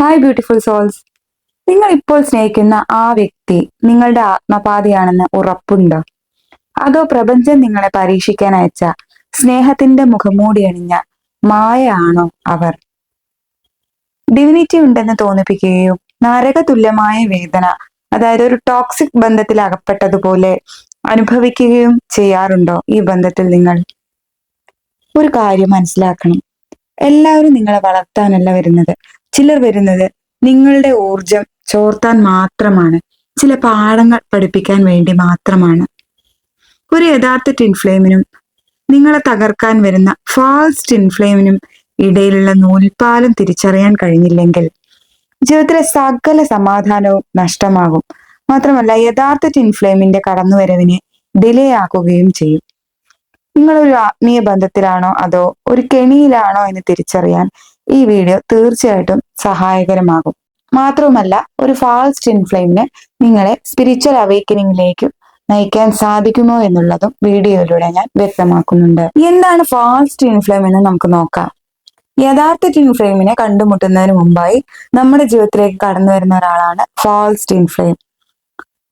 Hi beautiful souls നിങ്ങൾ ഇപ്പോൾ സ്നേഹിക്കുന്ന ആ വ്യക്തി നിങ്ങളുടെ ആത്മപാതയാണെന്ന് ഉറപ്പുണ്ടോ? അതോ പ്രപഞ്ചം നിങ്ങളെ പരീക്ഷിക്കാൻ അയച്ച സ്നേഹത്തിന്റെ മുഖംമൂടി അണിഞ്ഞ മായ ആണോ അവർ? ഡിവിനിറ്റി ഉണ്ടെന്ന് തോന്നിപ്പിക്കുകയും നരകതുല്യമായ വേദന അതായത് ഒരു ടോക്സിക് ബന്ധത്തിൽ അകപ്പെട്ടതുപോലെ അനുഭവിക്കുകയും ചെയ്യാറുണ്ടോ ഈ ബന്ധത്തിൽ നിങ്ങൾ? ഒരു കാര്യം മനസ്സിലാക്കണം. എല്ലാവരും നിങ്ങളെ വളർത്താനല്ല വരുന്നത്. ചിലർ വരുന്നത് നിങ്ങളുടെ ഊർജം ചോർത്താൻ മാത്രമാണ്. ചില പാഠങ്ങൾ പഠിപ്പിക്കാൻ വേണ്ടി മാത്രമാണ്. ഒരു യഥാർത്ഥ ടിൻഫ്ലെയിമിനും നിങ്ങളെ തകർക്കാൻ വരുന്ന ഫാൾസ് ടിൻഫ്ലെയിമിനും ഇടയിലുള്ള നൂൽപ്പാലം തിരിച്ചറിയാൻ കഴിഞ്ഞില്ലെങ്കിൽ ജീവിതത്തിലെ സകല സമാധാനവും നഷ്ടമാകും. മാത്രമല്ല യഥാർത്ഥ ടിൻഫ്ലെയിമിന്റെ കടന്നുവരവിനെ ഡിലേ ആക്കുകയും ചെയ്യും. നിങ്ങൾ ഒരു ആത്മീയ ബന്ധത്തിലാണോ അതോ ഒരു കെണിയിലാണോ എന്ന് തിരിച്ചറിയാൻ ഈ വീഡിയോ തീർച്ചയായിട്ടും സഹായകരമാകും. മാത്രവുമല്ല ഒരു ഫാൾസ് ഇൻഫ്ലെയിമിന് നിങ്ങളെ സ്പിരിച്വൽ അവേക്കനിങ്ങിലേക്ക് നയിക്കാൻ സാധിക്കുമോ എന്നുള്ളതും വീഡിയോയിലൂടെ ഞാൻ വ്യക്തമാക്കുന്നുണ്ട്. എന്താണ് ഫാൾസ് ഇൻഫ്ലെയിം എന്ന് നമുക്ക് നോക്കാം. യഥാർത്ഥ ടിൻഫ്ലെയിമിനെ കണ്ടുമുട്ടുന്നതിന് മുമ്പായി നമ്മുടെ ജീവിതത്തിലേക്ക് കടന്നു വരുന്ന ഒരാളാണ് ഫാൾസ് ടിൻഫ്ലെയിം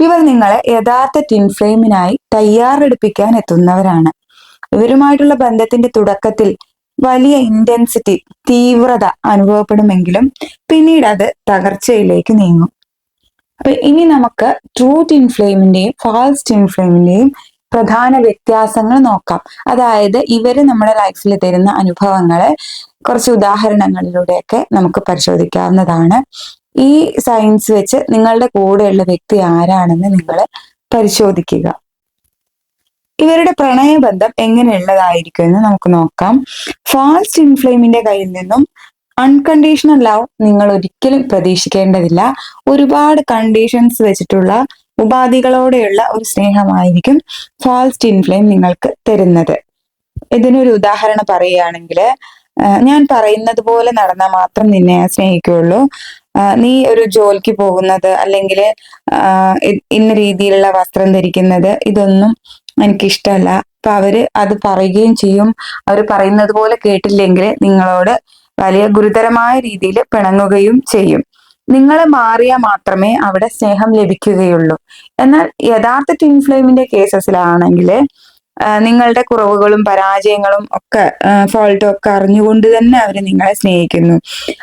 ഇവർ നിങ്ങളെ യഥാർത്ഥ ടിൻഫ്ലെയിമിനായി തയ്യാറെടുപ്പിക്കാൻ എത്തുന്നവരാണ്. ഇവരുമായിട്ടുള്ള ബന്ധത്തിന്റെ തുടക്കത്തിൽ വലിയ ഇന്റൻസിറ്റി തീവ്രത അനുഭവപ്പെടുമെങ്കിലും പിന്നീട് അത് തകർച്ചയിലേക്ക് നീങ്ങും. അപ്പൊ ഇനി നമുക്ക് ട്രൂത്ത് ടിൻ ഫ്ലെയിമിന്റെയും ഫാൾസ് ടിൻ ഫ്ലെയിമിന്റെയും പ്രധാന വ്യത്യാസങ്ങൾ നോക്കാം. അതായത് ഇവർ നമ്മുടെ ലൈഫിൽ തരുന്ന അനുഭവങ്ങളെ കുറച്ച് ഉദാഹരണങ്ങളിലൂടെയൊക്കെ നമുക്ക് പരിശോധിക്കാവുന്നതാണ്. ഈ സയൻസ് വെച്ച് നിങ്ങളുടെ കൂടെയുള്ള വ്യക്തി ആരാണെന്ന് നിങ്ങൾ പരിശോധിക്കുക. ഇവരുടെ പ്രണയബന്ധം എങ്ങനെയുള്ളതായിരിക്കും എന്ന് നമുക്ക് നോക്കാം. ഫാസ്റ്റ് ഇൻഫ്ലെയിമിന്റെ കയ്യിൽ നിന്നും അൺകണ്ടീഷണൽ ലവ് നിങ്ങൾ ഒരിക്കലും പ്രതീക്ഷിക്കേണ്ടതില്ല. ഒരുപാട് കണ്ടീഷൻസ് വെച്ചിട്ടുള്ള ഉപാധികളോടെയുള്ള ഒരു സ്നേഹമായിരിക്കും ഫാൾസ്റ്റ് ഇൻഫ്ലെയിം നിങ്ങൾക്ക് തരുന്നത്. ഇതിനൊരു ഉദാഹരണം പറയുകയാണെങ്കിൽ ഞാൻ പറയുന്നത് പോലെ നടന്നാൽ മാത്രം നിന്നെ ഞാൻ സ്നേഹിക്കുകയുള്ളൂ. നീ ഒരു ജോലിക്ക് പോകുന്നത് അല്ലെങ്കിൽ ഇന്ന രീതിയിലുള്ള വസ്ത്രം ധരിക്കുന്നത് ഇതൊന്നും എനിക്കിഷ്ടമല്ല. അപ്പൊ അവർ അത് പറയുകയും ചെയ്യും. അവർ പറയുന്നത് പോലെ കേട്ടില്ലെങ്കിൽ നിങ്ങളോട് വലിയ ഗുരുതരമായ രീതിയിൽ പിണങ്ങുകയും ചെയ്യും. നിങ്ങൾ മാറിയാൽ മാത്രമേ അവിടെ സ്നേഹം ലഭിക്കുകയുള്ളൂ. എന്നാൽ യഥാർത്ഥ ട്വിൻ ഫ്ലെയിമിന്റെ കേസസിലാണെങ്കിൽ നിങ്ങളുടെ കുറവുകളും പരാജയങ്ങളും ഒക്കെ ഫോൾട്ടും ഒക്കെ അറിഞ്ഞുകൊണ്ട് തന്നെ അവർ നിങ്ങളെ സ്നേഹിക്കുന്നു.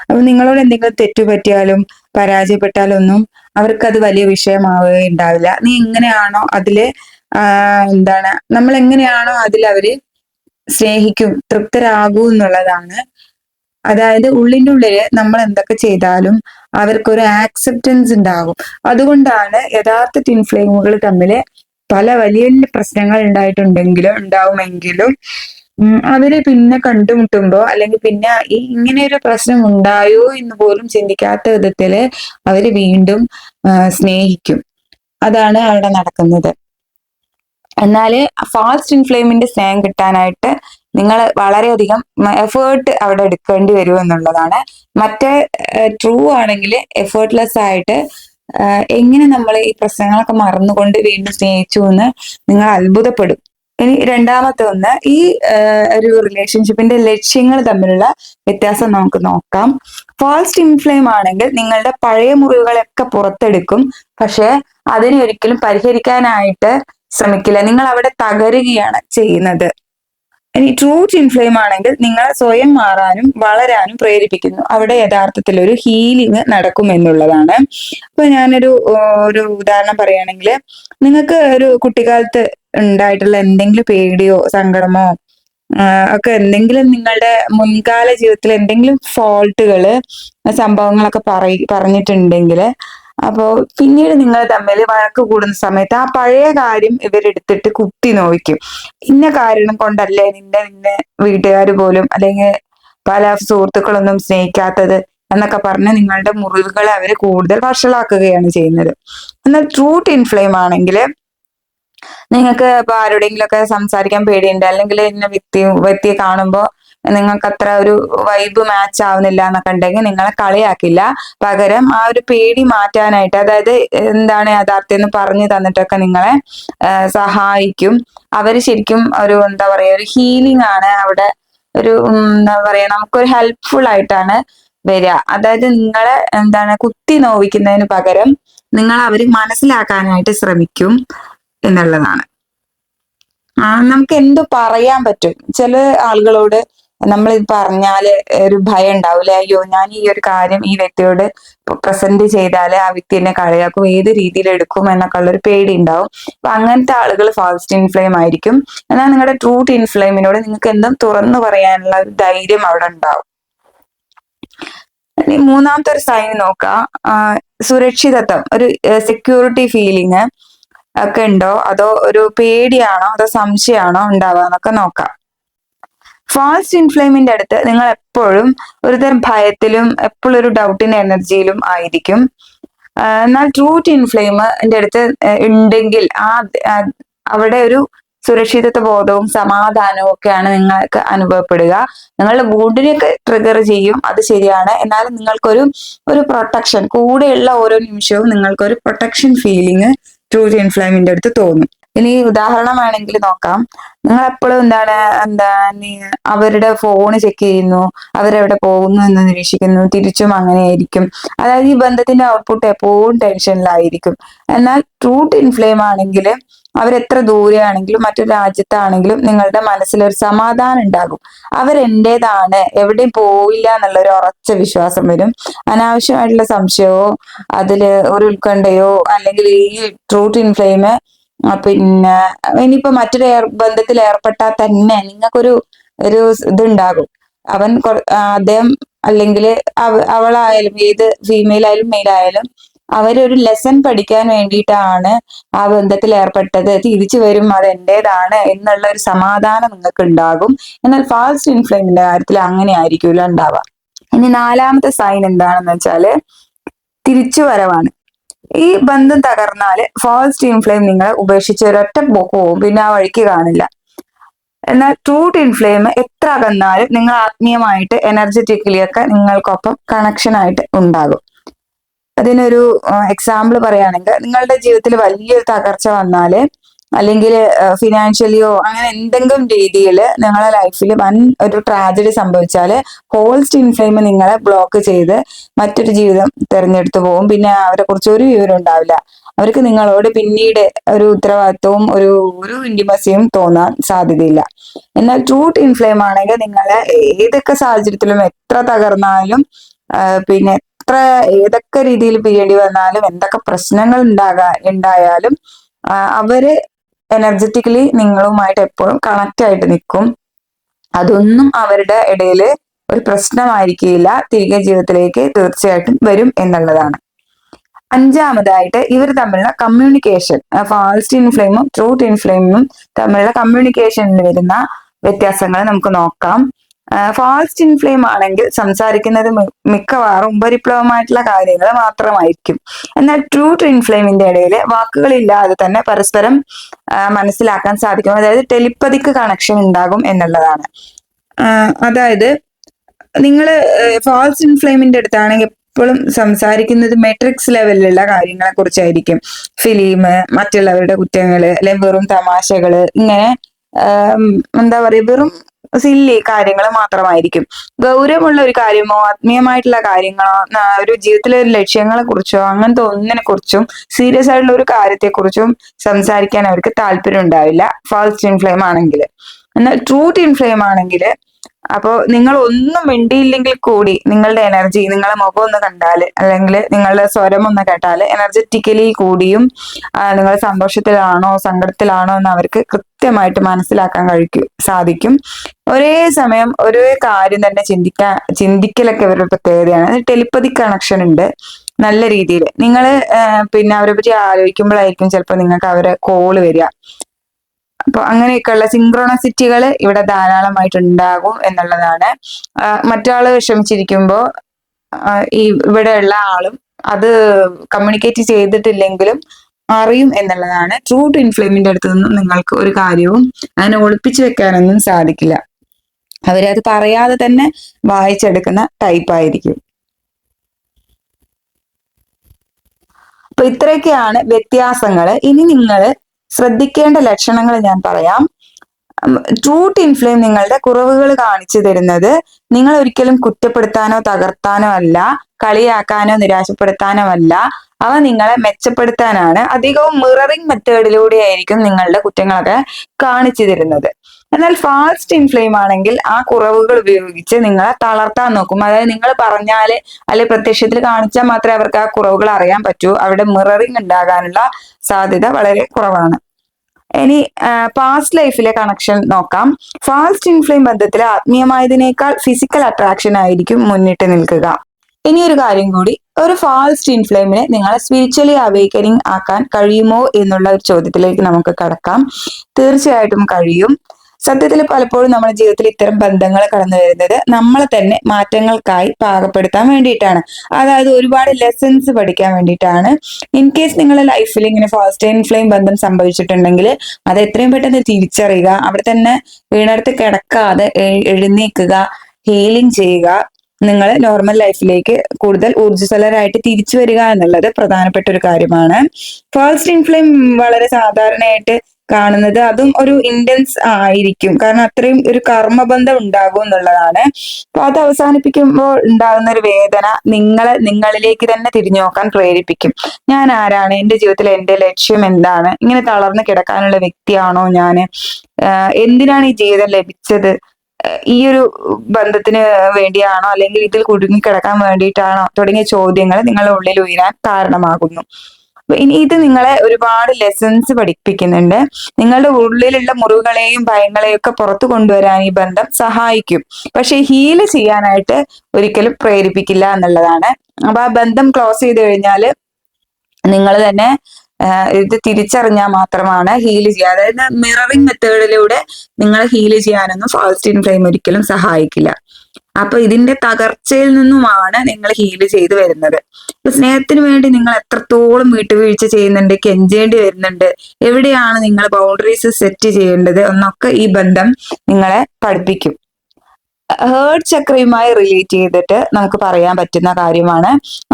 അപ്പൊ നിങ്ങളോട് എന്തെങ്കിലും തെറ്റുപറ്റിയാലും പരാജയപ്പെട്ടാലൊന്നും അവർക്കത് വലിയ വിഷയമാവുകയുണ്ടാവില്ല. നീ എങ്ങനെയാണോ അതിൽ എന്താണ് നമ്മൾ എങ്ങനെയാണോ അതിൽ അവർ സ്നേഹിക്കും തൃപ്തരാകൂ എന്നുള്ളതാണ് അതായത് ഉള്ളിന്റെ ഉള്ളിൽ നമ്മൾ എന്തൊക്കെ ചെയ്താലും അവർക്കൊരു ആക്സെപ്റ്റൻസ് ഉണ്ടാകും അതുകൊണ്ടാണ് യഥാർത്ഥ ടിൻഫ്ലെയിമുകൾ തമ്മിൽ പല വലിയ വലിയ പ്രശ്നങ്ങൾ ഉണ്ടായിട്ടുണ്ടെങ്കിലും ഉണ്ടാവുമെങ്കിലും അവർ പിന്നെ കണ്ടുമുട്ടുമ്പോ അല്ലെങ്കിൽ പിന്നെ ഇങ്ങനെ ഒരു പ്രശ്നം ഉണ്ടായോ എന്ന് പോലും ചിന്തിക്കാത്ത വിധത്തിൽ അവർ വീണ്ടും സ്നേഹിക്കും. അതാണ് അവിടെ നടക്കുന്നത്. എന്നാൽ ഫാസ്റ്റ് ഇൻഫ്ലെയിമിന്റെ സ്നേഹം കിട്ടാനായിട്ട് നിങ്ങൾ വളരെയധികം എഫേർട്ട് അവിടെ എടുക്കേണ്ടി വരും എന്നുള്ളതാണ്. മറ്റേ ട്രൂ ആണെങ്കിൽ എഫേർട്ട്ലെസ് ആയിട്ട് എങ്ങനെ നമ്മൾ ഈ പ്രശ്നങ്ങളൊക്കെ മറന്നുകൊണ്ട് വീണ്ടും സ്നേഹിച്ചു എന്ന് നിങ്ങൾ അത്ഭുതപ്പെടും. ഇനി രണ്ടാമത്തെ ഒന്ന് ഈ ഒരു റിലേഷൻഷിപ്പിന്റെ ലക്ഷ്യങ്ങൾ തമ്മിലുള്ള വ്യത്യാസം നമുക്ക് നോക്കാം. ഫാൾസ്റ്റ് ഇൻഫ്ലെയിം ആണെങ്കിൽ നിങ്ങളുടെ പഴയ മുറിവുകളൊക്കെ പുറത്തെടുക്കും. പക്ഷെ അതിനെ ഒരിക്കലും പരിഹരിക്കാനായിട്ട് ശ്രമിക്കില്ല. നിങ്ങൾ അവിടെ തകരുകയാണ് ചെയ്യുന്നത്. ഇനി ട്രൂ ഇൻഫ്ലെയിം ആണെങ്കിൽ നിങ്ങളെ സ്വയം മാറാനും വളരാനും പ്രേരിപ്പിക്കുന്നു. അവിടെ യഥാർത്ഥത്തിൽ ഒരു ഹീലിംഗ് നടക്കും എന്നുള്ളതാണ്. അപ്പൊ ഞാനൊരു ഒരു ഉദാഹരണം പറയുകയാണെങ്കിൽ നിങ്ങൾക്ക് ഒരു കുട്ടിക്കാലത്ത് ഉണ്ടായിട്ടുള്ള എന്തെങ്കിലും പേടിയോ സങ്കടമോ ഒക്കെ എന്തെങ്കിലും നിങ്ങളുടെ മുൻകാല ജീവിതത്തിൽ എന്തെങ്കിലും ഫോൾട്ടുകൾ സംഭവങ്ങളൊക്കെ പറ പറഞ്ഞിട്ടുണ്ടെങ്കിൽ അപ്പോ പിന്നീട് നിങ്ങൾ തമ്മിൽ വഴക്ക് കൂടുന്ന സമയത്ത് ആ പഴയ കാര്യം ഇവരെടുത്തിട്ട് കുത്തി നോവിക്കും. ഇന്ന കാരണം കൊണ്ടല്ലേ നിന്നെ നിന്നെ വീട്ടുകാർ പോലും അല്ലെങ്കിൽ പല സുഹൃത്തുക്കളൊന്നും സ്നേഹിക്കാത്തത് എന്നൊക്കെ പറഞ്ഞ് നിങ്ങളുടെ മുറിവുകളെ അവർ കൂടുതൽ വഷളാക്കുകയാണ് ചെയ്യുന്നത്. എന്നാൽ ട്രൂട്ട് ഇൻഫ്ലെയിം ആണെങ്കിൽ നിങ്ങൾക്ക് ഇപ്പൊ ആരോടെങ്കിലും ഒക്കെ സംസാരിക്കാൻ പേടിയുണ്ട്. അല്ലെങ്കിൽ ഇന്ന വ്യക്തി വ്യക്തിയെ കാണുമ്പോൾ നിങ്ങൾക്ക് അത്ര ഒരു വൈബ് മാച്ച് ആവുന്നില്ല എന്നൊക്കെ ഉണ്ടെങ്കിൽ നിങ്ങളെ കളിയാക്കില്ല. പകരം ആ ഒരു പേടി മാറ്റാനായിട്ട് അതായത് എന്താണ് യാഥാർത്ഥ്യം എന്ന് പറഞ്ഞു തന്നിട്ടൊക്കെ നിങ്ങളെ സഹായിക്കും. അവർ ശരിക്കും ഒരു എന്താ പറയാ ഒരു ഹീലിംഗ് ആണ് അവിടെ ഒരു എന്താ പറയാ നമുക്കൊരു ഹെൽപ്ഫുൾ ആയിട്ടാണ് വരിക. അതായത് നിങ്ങളെ എന്താണ് കുത്തി നോവിക്കുന്നതിന് പകരം നിങ്ങൾ അവർ മനസ്സിലാക്കാനായിട്ട് ശ്രമിക്കും എന്നുള്ളതാണ്. നമുക്ക് എന്ത് പറയാൻ പറ്റും? ചില ആളുകളോട് നമ്മൾ ഇത് പറഞ്ഞാൽ ഒരു ഭയം ഉണ്ടാവില്ല അയ്യോ ഞാൻ ഈ ഒരു കാര്യം ഈ വ്യക്തിയോട് പ്രസന്റ് ചെയ്താൽ ആ വ്യക്തി എന്നെ കളിയാക്കും. ഏത് രീതിയിൽ എടുക്കും എന്നൊക്കെ ഉള്ളൊരു പേടി ഉണ്ടാവും. അപ്പൊ അങ്ങനത്തെ ആളുകൾ ഫാസ്റ്റ് ഇൻഫ്ലെയിം ആയിരിക്കും. എന്നാൽ നിങ്ങളുടെ ട്രൂട്ട് ഇൻഫ്ലെയിമിനോട് നിങ്ങൾക്ക് എന്തും തുറന്നു പറയാനുള്ള ഒരു ധൈര്യം അവിടെ ഉണ്ടാവും. മൂന്നാമത്തെ ഒരു സൈൻ നോക്കാം. സുരക്ഷിതത്വം. ഒരു സെക്യൂരിറ്റി ഫീലിംഗ് ഒക്കെ ഉണ്ടോ? അതോ ഒരു പേടിയാണോ? അതോ സംശയമാണോ ഉണ്ടാവുക എന്നൊക്കെ നോക്കാം. ഫാസ്റ്റ് ഇൻഫ്ലെയിമിന്റെ അടുത്ത് നിങ്ങൾ എപ്പോഴും ഒരുതരം ഭയത്തിലും എപ്പോഴും ഒരു ഡൗട്ടിന്റെ എനർജിയിലും ആയിരിക്കും. എന്നാൽ ട്രൂട്ട് ഇൻഫ്ലെയിമിന്റെ അടുത്ത് ഉണ്ടെങ്കിൽ ആ അവിടെ ഒരു സുരക്ഷിതത്വ ബോധവും സമാധാനവും ഒക്കെയാണ് നിങ്ങൾക്ക് അനുഭവപ്പെടുക. നിങ്ങളുടെ മൂഡിനെയൊക്കെ ട്രിഗർ ചെയ്യും അത് ശരിയാണ്. എന്നാലും നിങ്ങൾക്കൊരു ഒരു പ്രൊട്ടക്ഷൻ കൂടെയുള്ള ഓരോ നിമിഷവും നിങ്ങൾക്കൊരു പ്രൊട്ടക്ഷൻ ഫീലിംഗ് ട്രൂട്ട് ഇൻഫ്ലെയിമിന്റെ അടുത്ത് തോന്നും. ഇനി ഉദാഹരണം വേണമെങ്കിൽ നോക്കാം. നിങ്ങൾ എപ്പോഴും എന്താണ് എന്താ അവരുടെ ഫോണ് ചെക്ക് ചെയ്യുന്നു അവരെവിടെ പോകുന്നു എന്ന് നിരീക്ഷിക്കുന്നു തിരിച്ചും അങ്ങനെയായിരിക്കും അതായത് ഈ ബന്ധത്തിന്റെ ഔട്ട്പുട്ട് എപ്പോഴും ടെൻഷനിലായിരിക്കും എന്നാൽ ട്രൂട്ട് ഇൻഫ്ലെയിം ആണെങ്കിൽ അവരെത്ര ദൂരെയാണെങ്കിലും മറ്റൊരു രാജ്യത്താണെങ്കിലും നിങ്ങളുടെ മനസ്സിൽ ഒരു സമാധാനം ഉണ്ടാകും. അവരെന്റേതാണ് എവിടെയും പോയില്ല എന്നുള്ള ഒരു ഉറച്ച വിശ്വാസം വരും. അനാവശ്യമായിട്ടുള്ള സംശയമോ അതിൽ ഒരു ഉത്കണ്ഠയോ അല്ലെങ്കിൽ ഈ ട്രൂട്ട് ഇൻഫ്ലെയിം പിന്നെ ഇനിയിപ്പോ മറ്റൊരു ബന്ധത്തിൽ ഏർപ്പെട്ടാൽ തന്നെ നിങ്ങൾക്കൊരു ഒരു ഇതുണ്ടാകും. അവൻ അദ്ദേഹം അല്ലെങ്കിൽ അവളായാലും ഏത് ഫീമെയിൽ ആയാലും മെയിൽ ആയാലും അവരൊരു ലെസൺ പഠിക്കാൻ വേണ്ടിയിട്ടാണ് ആ ബന്ധത്തിൽ ഏർപ്പെട്ടത്. തിരിച്ചു വരും അത് എന്റേതാണ് എന്നുള്ള ഒരു സമാധാനം നിങ്ങൾക്ക് ഉണ്ടാകും എന്നാൽ ഫാസ്റ്റ് ഇൻഫ്ലെയിമിന്റെ കാര്യത്തിൽ അങ്ങനെ ആയിരിക്കില്ല ഉണ്ടാവുക. ഇനി നാലാമത്തെ സൈൻ എന്താണെന്ന് വെച്ചാൽ തിരിച്ചു വരവാണ്. ഈ ബന്ധം തകർന്നാൽ ഫോൾസ് ടീൻ ഇൻഫ്ലെയിം നിങ്ങളെ ഉപേക്ഷിച്ച് ഒരൊറ്റ പോകും പിന്നെ ആ വഴിക്ക് കാണില്ല. എന്നാൽ ട്രൂ ടീൻ ഫ്ലെയിം എത്ര അകന്നാലും നിങ്ങൾ ആത്മീയമായിട്ട് എനർജറ്റിക്കലി ഒക്കെ നിങ്ങൾക്കൊപ്പം കണക്ഷൻ ആയിട്ട് ഉണ്ടാകും. അതിനൊരു എക്സാമ്പിൾ പറയുകയാണെങ്കിൽ നിങ്ങളുടെ ജീവിതത്തിൽ വലിയൊരു തകർച്ച വന്നാൽ അല്ലെങ്കിൽ ഫിനാൻഷ്യലിയോ അങ്ങനെ എന്തെങ്കിലും രീതിയിൽ നിങ്ങളെ ലൈഫിൽ വൻ ഒരു ട്രാജഡി സംഭവിച്ചാൽ ഹോൾസ്റ്റ് ഇൻഫ്ലെയിം നിങ്ങളെ ബ്ലോക്ക് ചെയ്ത് മറ്റൊരു ജീവിതം തിരഞ്ഞെടുത്തു പോകും. പിന്നെ അവരെ കുറിച്ച് ഒരു വിവരം ഉണ്ടാവില്ല. അവർക്ക് നിങ്ങളോട് പിന്നീട് ഒരു ഉത്തരവാദിത്വവും ഒരു ഒരു ഇൻഡിമസിയും തോന്നാൻ സാധ്യതയില്ല. എന്നാൽ ട്രൂട്ട് ഇൻഫ്ലെയിം ആണെങ്കിൽ നിങ്ങളെ ഏതൊക്കെ സാഹചര്യത്തിലും എത്ര തകർന്നാലും പിന്നെ എത്ര ഏതൊക്കെ രീതിയിൽ പിരിയേണ്ടി വന്നാലും എന്തൊക്കെ പ്രശ്നങ്ങൾ ഉണ്ടാകാ ഉണ്ടായാലും അവർ എനർജറ്റിക്കലി നിങ്ങളുമായിട്ട് എപ്പോഴും കണക്റ്റ് ആയിട്ട് നിൽക്കും. അതൊന്നും അവരുടെ ഇടയിൽ ഒരു പ്രശ്നമായിരിക്കില്ല. തിരികെ ജീവിതത്തിലേക്ക് തീർച്ചയായിട്ടും വരും എന്നുള്ളതാണ്. അഞ്ചാമതായിട്ട് ഇവർ തമ്മിലുള്ള കമ്മ്യൂണിക്കേഷൻ ഫാൾസ്റ്റ് ഇൻഫ്ലെയിമും ട്രൂത്ത് ഇൻഫ്ലെയിമും തമ്മിലുള്ള കമ്മ്യൂണിക്കേഷനിൽ വരുന്ന വ്യത്യാസങ്ങൾ നമുക്ക് നോക്കാം. ഫാസ്റ്റ് ഇൻഫ്ലെയിം ആണെങ്കിൽ സംസാരിക്കുന്നത് മിക്കവാറും ഉപരിപ്ലവമായിട്ടുള്ള കാര്യങ്ങൾ മാത്രമായിരിക്കും. എന്നാൽ ട്രൂ ടു ഇൻഫ്ലെയിമിന്റെ ഇടയിൽ വാക്കുകളില്ലാതെ തന്നെ പരസ്പരം മനസ്സിലാക്കാൻ സാധിക്കും. അതായത് ടെലിപ്പതിക്ക് കണക്ഷൻ ഉണ്ടാകും എന്നുള്ളതാണ്. അതായത് നിങ്ങൾ ഫാൾസ് ഇൻഫ്ലെയിമിന്റെ അടുത്താണെങ്കിൽ എപ്പോഴും സംസാരിക്കുന്നത് മെട്രിക്സ് ലെവലിലുള്ള കാര്യങ്ങളെ കുറിച്ചായിരിക്കും ഫിലിം മറ്റുള്ളവരുടെ കുറ്റങ്ങൾ അല്ലെ വെറും തമാശകൾ ഇങ്ങനെ എന്താ പറയുക വെറും സില്ലി കാര്യങ്ങൾ മാത്രമായിരിക്കും. ഗൗരവമുള്ള ഒരു കാര്യമോ ആത്മീയമായിട്ടുള്ള കാര്യങ്ങളോ ഒരു ജീവിതത്തിലെ ഒരു ലക്ഷ്യങ്ങളെ കുറിച്ചോ അങ്ങനത്തെ ഒന്നിനെ കുറിച്ചും സീരിയസ് ആയിട്ടുള്ള ഒരു കാര്യത്തെ കുറിച്ചും സംസാരിക്കാൻ അവർക്ക് താല്പര്യം ഉണ്ടാവില്ല. ഫാൾസ് ഇൻഫ്ലെയിം ആണെങ്കിൽ എന്നാൽ ട്രൂത്ത് ഇൻഫ്ലെയിം ആണെങ്കിൽ അപ്പോൾ നിങ്ങൾ ഒന്നും മിണ്ടിയില്ലെങ്കിൽ കൂടി നിങ്ങളുടെ എനർജി നിങ്ങളെ മുഖം ഒന്ന് കണ്ടാൽ അല്ലെങ്കിൽ നിങ്ങളുടെ സ്വരം ഒന്ന് കേട്ടാൽ എനർജറ്റിക്കലി കൂടിയും നിങ്ങൾ സന്തോഷത്തിലാണോ സങ്കടത്തിലാണോ എന്ന് അവർക്ക് കൃത്യമായിട്ട് മനസ്സിലാക്കാൻ കഴിക്കും സാധിക്കും. ഒരേ സമയം ഒരേ കാര്യം തന്നെ ചിന്തിക്കാൻ ചിന്തിക്കലൊക്കെ ഇവരുടെ പ്രത്യേകതയാണ്. ടെലിപ്പതി കണക്ഷൻ ഉണ്ട്. നല്ല രീതിയിൽ നിങ്ങൾ പിന്നെ അവരെ പറ്റി ആലോചിക്കുമ്പോഴായിരിക്കും ചിലപ്പോൾ നിങ്ങൾക്ക് അവരെ കോൾ വരിക. അപ്പൊ അങ്ങനെയൊക്കെയുള്ള സിങ്ക്രോണസിറ്റികൾ ഇവിടെ ധാരാളമായിട്ട് ഉണ്ടാകും എന്നുള്ളതാണ് മറ്റാൾ വിഷമിച്ചിരിക്കുമ്പോൾ ഈ ഇവിടെയുള്ള ആളും അത് കമ്മ്യൂണിക്കേറ്റ് ചെയ്തിട്ടില്ലെങ്കിലും അറിയും എന്നുള്ളതാണ്. ട്രൂ ട്രൂട്ട് ഇൻഫ്ലെയിമിന്റെ അടുത്ത് നിന്നും നിങ്ങൾക്ക് ഒരു കാര്യവും അതിനെ ഒളിപ്പിച്ചു വെക്കാനൊന്നും സാധിക്കില്ല. അവരത് പറയാതെ തന്നെ വായിച്ചെടുക്കുന്ന ടൈപ്പ് ആയിരിക്കും. അപ്പൊ ഇത്രയൊക്കെയാണ് വ്യത്യാസങ്ങൾ ഇനി നിങ്ങൾ ശ്രദ്ധിക്കേണ്ട ലക്ഷണങ്ങൾ ഞാൻ പറയാം. ട്രൂ ഇൻഫ്ലെയിം ഫ്ലെയിം നിങ്ങളുടെ കുറവുകൾ കാണിച്ചു തരുന്നത് നിങ്ങൾ ഒരിക്കലും കുറ്റപ്പെടുത്താനോ തകർത്താനോ അല്ല കളിയാക്കാനോ നിരാശപ്പെടുത്താനോ അല്ല. അവ നിങ്ങളെ മെച്ചപ്പെടുത്താനാണ്. അധികവും മിററിംഗ് മെത്തേഡിലൂടെ ആയിരിക്കും നിങ്ങളുടെ കുറ്റങ്ങളൊക്കെ കാണിച്ചു തരുന്നത്. എന്നാൽ ഫാസ്റ്റ് ഇൻഫ്ലെയിം ആണെങ്കിൽ ആ കുറവുകൾ ഉപയോഗിച്ച് നിങ്ങളെ തളർത്താൻ നോക്കും. അതായത് നിങ്ങൾ പറഞ്ഞാൽ അല്ലെ പ്രത്യക്ഷത്തിൽ കാണിച്ചാൽ മാത്രമേ അവർക്ക് ആ കുറവുകൾ അറിയാൻ പറ്റൂ. അവിടെ മിററിംഗ് ഉണ്ടാകാനുള്ള സാധ്യത വളരെ കുറവാണ്. ഇനി പാസ്റ്റ് ലൈഫിലെ കണക്ഷൻ നോക്കാം. ഫാസ്റ്റ് ഇൻഫ്ലെയിം ബന്ധത്തിൽ ആത്മീയമായതിനേക്കാൾ ഫിസിക്കൽ അട്രാക്ഷൻ ആയിരിക്കും മുന്നിട്ട് നിൽക്കുക. ഇനി ഒരു കാര്യം കൂടി. ഒരു ഫാൾസ്റ്റ് ഇൻഫ്ലെയിമിനെ നിങ്ങളെ സ്പിരിച്വലി അവേക്കനിങ് ആക്കാൻ കഴിയുമോ എന്നുള്ള ഒരു ചോദ്യത്തിലേക്ക് നമുക്ക് കടക്കാം. തീർച്ചയായിട്ടും കഴിയും. സത്യത്തിൽ പലപ്പോഴും നമ്മുടെ ജീവിതത്തിൽ ഇത്തരം ബന്ധങ്ങൾ കടന്നു വരുന്നത് നമ്മളെ തന്നെ മാറ്റങ്ങൾക്കായി പാകപ്പെടുത്താൻ വേണ്ടിയിട്ടാണ്. അതായത് ഒരുപാട് ലെസൺസ് പഠിക്കാൻ വേണ്ടിയിട്ടാണ്. ഇൻ കേസ് നിങ്ങളുടെ ലൈഫിൽ ഇങ്ങനെ ഫാസ്റ്റ് ആൻഡ് ഫ്ലെയിം ബന്ധം സംഭവിച്ചിട്ടുണ്ടെങ്കിൽ അത് എത്രയും പെട്ടെന്ന് തിരിച്ചറിയുക അവിടെ തന്നെ വീണടുത്ത് കിടക്കാതെ എഴുന്നേക്കുക ഹീലിംഗ് ചെയ്യുക നിങ്ങൾ നോർമൽ ലൈഫിലേക്ക് കൂടുതൽ ഊർജസ്വലരായിട്ട് തിരിച്ചു വരിക എന്നുള്ളത് പ്രധാനപ്പെട്ട ഒരു കാര്യമാണ് ഫാൾസ്റ്റ് ഇൻഫ്ലെയിം വളരെ സാധാരണയായിട്ട് കാണുന്നത് അതും ഒരു ഇന്റൻസ് ആയിരിക്കും. കാരണം അത്രയും ഒരു കർമ്മബന്ധം ഉണ്ടാകും എന്നുള്ളതാണ്. അപ്പൊ അത് അവസാനിപ്പിക്കുമ്പോൾ ഉണ്ടാകുന്ന ഒരു വേദന നിങ്ങളെ നിങ്ങളിലേക്ക് തന്നെ തിരിഞ്ഞു നോക്കാൻ പ്രേരിപ്പിക്കും. ഞാൻ ആരാണ്? എന്റെ ജീവിതത്തിൽ എന്റെ ലക്ഷ്യം എന്താണ്? ഇങ്ങനെ തളർന്ന് കിടക്കാനുള്ള വ്യക്തിയാണോ ഞാൻ എന്തിനാണ് ഈ ജീവിതം ലഭിച്ചത്? ഈ ഒരു ബന്ധത്തിന് വേണ്ടിയാണോ? അല്ലെങ്കിൽ ഇതിൽ കുടുങ്ങി കിടക്കാൻ വേണ്ടിയിട്ടാണോ? തുടങ്ങിയ ചോദ്യങ്ങൾ നിങ്ങളുടെ ഉള്ളിൽ ഉയരാൻ കാരണമാകുന്നു. ഇനി ഇത് നിങ്ങളെ ഒരുപാട് ലെസൺസ് പഠിപ്പിക്കുന്നുണ്ട്. നിങ്ങളുടെ ഉള്ളിലുള്ള മുറിവുകളെയും ഭയങ്ങളെയും ഒക്കെ പുറത്തു കൊണ്ടുവരാൻ ഈ ബന്ധം സഹായിക്കും. പക്ഷെ ഹീൽ ചെയ്യാനായിട്ട് ഒരിക്കലും പ്രേരിപ്പിക്കില്ല എന്നുള്ളതാണ്. അപ്പൊ ആ ബന്ധം ക്ലോസ് ചെയ്ത് കഴിഞ്ഞാൽ നിങ്ങൾ തന്നെ ഇത് തിരിച്ചറിഞ്ഞാൽ മാത്രമാണ് ഹീൽ ചെയ്യുക. അതായത് മിററിംഗ് മെത്തേഡിലൂടെ നിങ്ങൾ ഹീൽ ചെയ്യാനൊന്നും ഫാസ്റ്റ് ഇൻ ഫ്ലെയിം ഒരിക്കലും സഹായിക്കില്ല. അപ്പൊ ഇതിന്റെ തകർച്ചയിൽ നിന്നുമാണ് നിങ്ങൾ ഹീൽ ചെയ്തു വരുന്നത്. സ്നേഹത്തിന് വേണ്ടി നിങ്ങൾ എത്രത്തോളം വീട്ടുവീഴ്ച ചെയ്യുന്നുണ്ട് കെഞ്ചേണ്ടി വരുന്നുണ്ട് എവിടെയാണ് നിങ്ങൾ ബൗണ്ടറീസ് സെറ്റ് ചെയ്യേണ്ടത് എന്നൊക്കെ ഈ ബന്ധം നിങ്ങളെ പഠിപ്പിക്കും. ഹേർഡ് ചക്രയുമായി റിലേറ്റ് ചെയ്തിട്ട് നമുക്ക് പറയാൻ പറ്റുന്ന കാര്യമാണ്.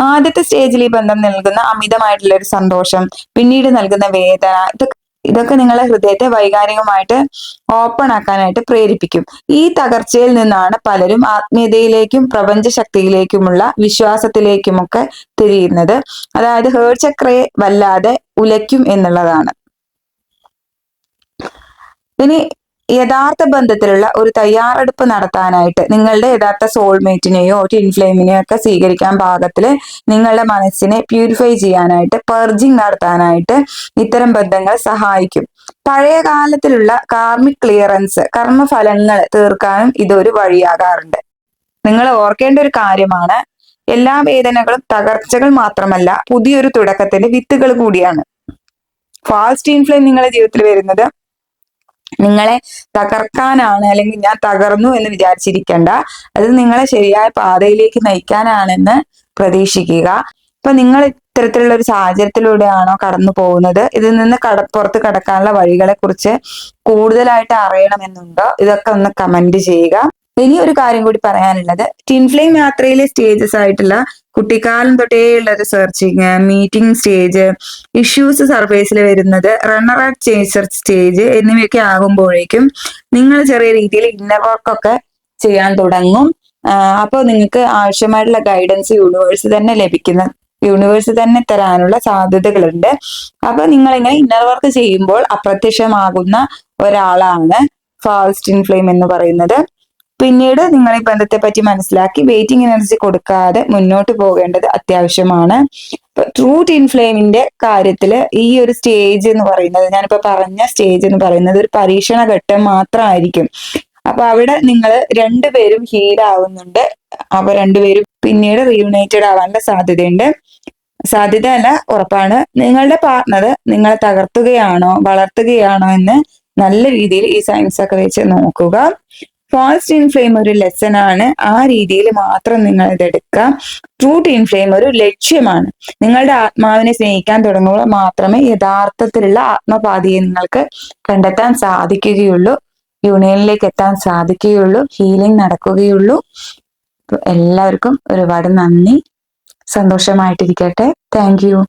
ആദ്യത്തെ സ്റ്റേജിൽ ഈ ബന്ധം നൽകുന്ന അമിതമായിട്ടുള്ള ഒരു സന്തോഷം പിന്നീട് നൽകുന്ന വേദന ഇതൊക്കെ ഇതൊക്കെ നിങ്ങളെ ഹൃദയത്തെ വൈകാരികമായിട്ട് ഓപ്പൺ ആക്കാനായിട്ട് പ്രേരിപ്പിക്കും. ഈ തകർച്ചയിൽ നിന്നാണ് പലരും ആത്മീയതയിലേക്കും പ്രപഞ്ച ശക്തിയിലേക്കുമുള്ള വിശ്വാസത്തിലേക്കുമൊക്കെ തിരിയുന്നത്. അതായത് ഹേർചക്രയെ വല്ലാതെ ഉലയ്ക്കും എന്നുള്ളതാണ്. ഇനി യഥാർത്ഥ ബന്ധത്തിലുള്ള ഒരു തയ്യാറെടുപ്പ് നടത്താനായിട്ട് നിങ്ങളുടെ യഥാർത്ഥ സോൾമേറ്റിനെയോ ടിൻഫ്ലെയിമിനെയോ ഒക്കെ സ്വീകരിക്കാൻ പാകത്തിൽ നിങ്ങളുടെ മനസ്സിനെ പ്യൂരിഫൈ ചെയ്യാനായിട്ട് പെർജിങ് നടത്താനായിട്ട് ഇത്തരം ബന്ധങ്ങൾ സഹായിക്കും. പഴയ കാലത്തിലുള്ള കാർമിക് ക്ലിയറൻസ് കർമ്മഫലങ്ങൾ തീർക്കാനും ഇതൊരു വഴിയാകാറുണ്ട്. നിങ്ങൾ ഓർക്കേണ്ട ഒരു കാര്യമാണ് എല്ലാ വേദനകളും തകർച്ചകൾ മാത്രമല്ല പുതിയൊരു തുടക്കത്തിന്റെ വിത്തുകൾ കൂടിയാണ്. ഫാസ്റ്റ് ഇൻഫ്ലെയിം നിങ്ങളുടെ ജീവിതത്തിൽ വരുന്നത്. നിങ്ങളെ തകർക്കാനാണ് അല്ലെങ്കിൽ ഞാൻ തകർന്നു എന്ന് വിചാരിച്ചിരിക്കേണ്ട. അത് നിങ്ങളെ ശരിയായ പാതയിലേക്ക് നയിക്കാനാണെന്ന് പ്രതീക്ഷിക്കുക. ഇപ്പൊ നിങ്ങൾ ഇത്തരത്തിലുള്ള ഒരു സാഹചര്യത്തിലൂടെയാണോ കടന്നു പോകുന്നത്? ഇതിൽ നിന്ന് കട പുറത്ത് കടക്കാനുള്ള വഴികളെ കുറിച്ച് കൂടുതലായിട്ട് അറിയണമെന്നുണ്ടോ? ഇതൊക്കെ ഒന്ന് കമന്റ് ചെയ്യുക. ഇനി ഒരു കാര്യം കൂടി പറയാനുള്ളത്. ടിൻഫ്ലെയിം യാത്രയിലെ സ്റ്റേജസ് ആയിട്ടുള്ള കുട്ടിക്കാലം തൊട്ടേ ഉള്ള ഒരു സെർച്ചിങ് മീറ്റിംഗ് സ്റ്റേജ് ഇഷ്യൂസ് സർവേസിൽ വരുന്നത് റണ്ണർ ചേഞ്ച് ചേസർ സ്റ്റേജ് എന്നിവയൊക്കെ ആകുമ്പോഴേക്കും നിങ്ങൾ ചെറിയ രീതിയിൽ ഇന്നർ വർക്കൊക്കെ ചെയ്യാൻ തുടങ്ങും. അപ്പോൾ നിങ്ങൾക്ക് ആവശ്യമായിട്ടുള്ള ഗൈഡൻസ് യൂണിവേഴ്സ് തന്നെ ലഭിക്കുന്ന യൂണിവേഴ്സ് തന്നെ തരാനുള്ള സാധ്യതകളുണ്ട്. അപ്പൊ നിങ്ങളിങ്ങനെ ഇന്നർ വർക്ക് ചെയ്യുമ്പോൾ അപ്രത്യക്ഷമാകുന്ന ഒരാളാണ് ഫാസ്റ്റ് ഇൻ ഫ്ലെയിം എന്ന് പറയുന്നത്. പിന്നീട് നിങ്ങൾ ഈ ബന്ധത്തെ പറ്റി മനസ്സിലാക്കി വെയിറ്റിംഗ് എനർജി കൊടുക്കാതെ മുന്നോട്ട് പോകേണ്ടത് അത്യാവശ്യമാണ്. ട്രൂ ടിൻ ഫ്ലെയിമിന്റെ കാര്യത്തിൽ ഈ ഒരു സ്റ്റേജ് എന്ന് പറയുന്നത് ഞാനിപ്പോ പറഞ്ഞ സ്റ്റേജ് എന്ന് പറയുന്നത് ഒരു പരീക്ഷണ ഘട്ടം മാത്രമായിരിക്കും. അപ്പൊ അവിടെ നിങ്ങൾ രണ്ടുപേരും ഹീൽ ആവുന്നുണ്ട്. അവ രണ്ടുപേരും പിന്നീട് റീയുണൈറ്റഡ് ആവാനുള്ള സാധ്യതയുണ്ട്. സാധ്യത അല്ല ഉറപ്പാണ്. നിങ്ങളുടെ പാർട്ണർ നിങ്ങളെ തകർത്തുകയാണോ വളർത്തുകയാണോ എന്ന് നല്ല രീതിയിൽ ഈ സയൻസ് ഒക്കെ വെച്ച് നോക്കുക. ഫാസ്റ്റ് ഇൻഫ്ലെയിം ഒരു ലെസൺ ആണ്. ആ രീതിയിൽ മാത്രം നിങ്ങൾ ഇതെടുക്കുക. ട്രൂട്ട് ഇൻഫ്ലെയിം ഒരു ലക്ഷ്യമാണ്. നിങ്ങളുടെ ആത്മാവിനെ സ്നേഹിക്കാൻ തുടങ്ങുമ്പോൾ മാത്രമേ യഥാർത്ഥത്തിലുള്ള ആത്മപാതിയെ നിങ്ങൾക്ക് കണ്ടെത്താൻ സാധിക്കുകയുള്ളൂ. യൂണിയനിലേക്ക് എത്താൻ സാധിക്കുകയുള്ളൂ. ഹീലിംഗ് നടക്കുകയുള്ളൂ. എല്ലാവർക്കും ഒരുപാട് നന്ദി. സന്തോഷമായിട്ടിരിക്കട്ടെ. Thank you